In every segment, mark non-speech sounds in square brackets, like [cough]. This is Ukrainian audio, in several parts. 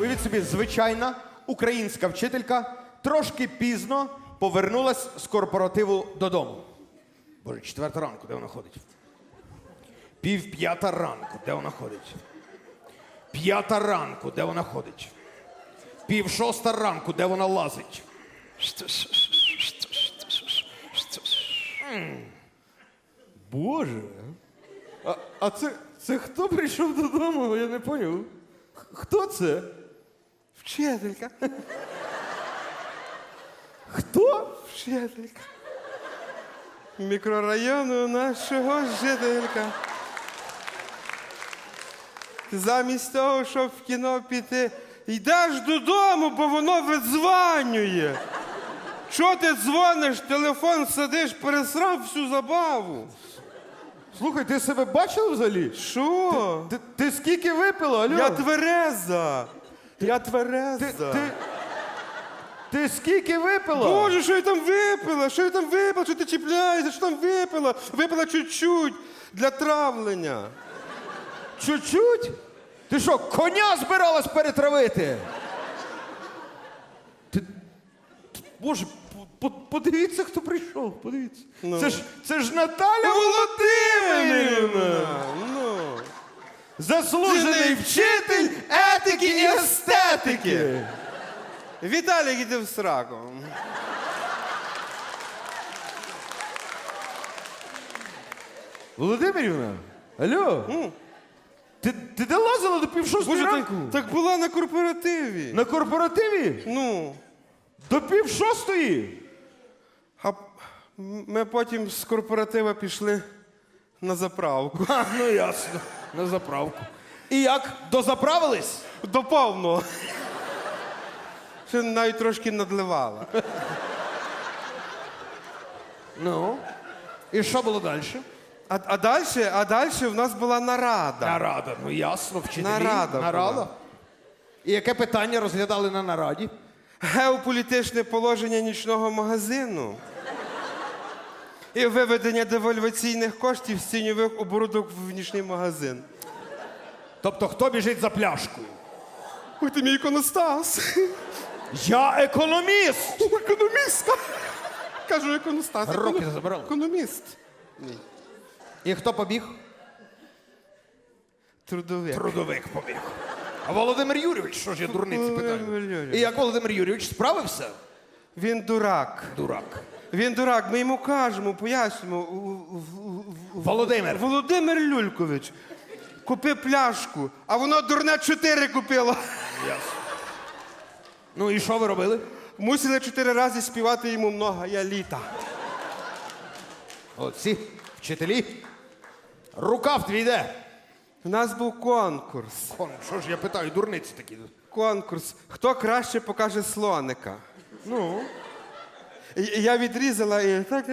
Уявіть собі, звичайна українська вчителька трошки пізно повернулась з корпоративу додому. Боже, четверта ранку, де вона ходить? Пів п'ята ранку, де вона ходить? П'ята ранку, де вона ходить? Пів шоста ранку, де вона лазить? Боже. А, а це, це хто прийшов додому? Я не поняв. Хто це? Вчителька. Хто? Вчителька. Мікрорайону нашого жителька. Замість того, щоб в кіно піти, йдеш додому, бо воно видзванює. Що ти дзвониш, телефон сидиш, пересрав всю забаву. Слухай, ти себе бачив взагалі? Що? Ти, ти скільки випила, Алло? Я твереза. Я твереза. ти, ти, ти скільки випила? Боже, що я там випила? Що я там випила? Що ти чіпляєшся? Що там випила? Випила чуть-чуть для травлення. Чуть-чуть? Ти що, коня збиралась перетравити? Ти... Боже, по- по- подивіться, хто прийшов. Подивіться. Ну. Це, ж, це ж Наталя Володимирівна! Володимирівна! Заслужений вчитель етики і естетики. Віталій, іди в сраку. Володимирівна, алло? Ти, ти де лазила до пів шостої Боже, так, ранку? так була на корпоративі. На корпоративі? Ну. До пів шостої? А ми потім з корпоратива пішли на заправку. А, [laughs] ну ясно. На заправку. І як? Дозаправились? До повного. Ще навіть трошки надливала. Ну. І що було далі? А, а далі а дальше в нас була нарада. Нарада, ну ясно, вчителі. Нарада Нарада. була. І яке питання розглядали на нараді? Геополітичне положення нічного магазину. І виведення девальваційних коштів з тіньових оборудок в нічний магазин. Тобто, хто біжить за пляшкою? Ой, ти мій іконостас. Я економіст! Економіст. Кажу, іконостас. Руки Економ- забрали. Економіст. І хто побіг? Трудовик. Трудовик побіг. А Володимир Юрійович, що ж я дурниці Володимир питаю? Юрійович. І як Володимир Юрійович справився? Він дурак. Дурак. Він дурак. Ми йому кажемо, пояснюємо. Володимир. Володимир Люлькович, купи пляшку, а воно дурне чотири купило. Ну і що ви робили? Мусили чотири рази співати йому много я літа. Оці вчителі. Рукав твій де? У нас був конкурс. Кон, Що ж я питаю, дурниці такі. Конкурс. Хто краще покаже слоника? Ну. І- і Я відрізала і так.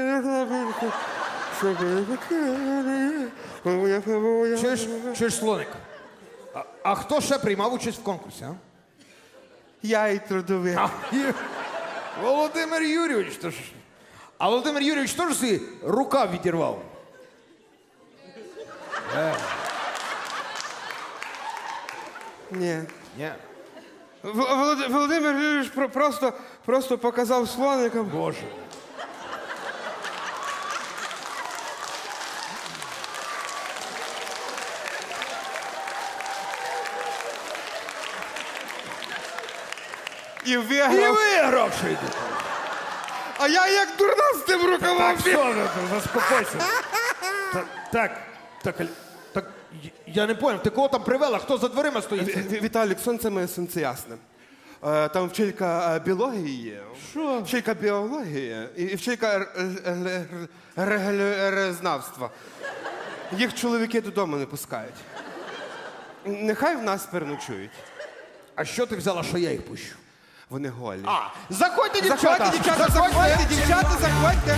Чуєш, чуєш слоник? А, а хто ще приймав участь в конкурсі? А? Я і трудовик. А, є. Володимир Юрійович, то ж. А Володимир Юрійович теж свій рукав відірвав. Ні. Ні. Володимир Юрійович просто, просто показав слоникам. Боже. І І виграв. виграв ще. А я як дурна з тим рукавом. Так, все, заспокойся. Так, так, так, я не понял, ти кого там привела? Хто за дверима стоїть? Ві- Віталік, сонце моє сонце ясне. Е, Там вчителька е, біології є. Що? Вчителька біології і і вчителька р- р- р- резнавства. Їх чоловіки додому не пускають. Нехай в нас переночують. А що ти взяла, що я їх пущу? Вони голі. А, заходьте, дівчата! Заходьте, дівчата, заходьте, дівчата, заходьте.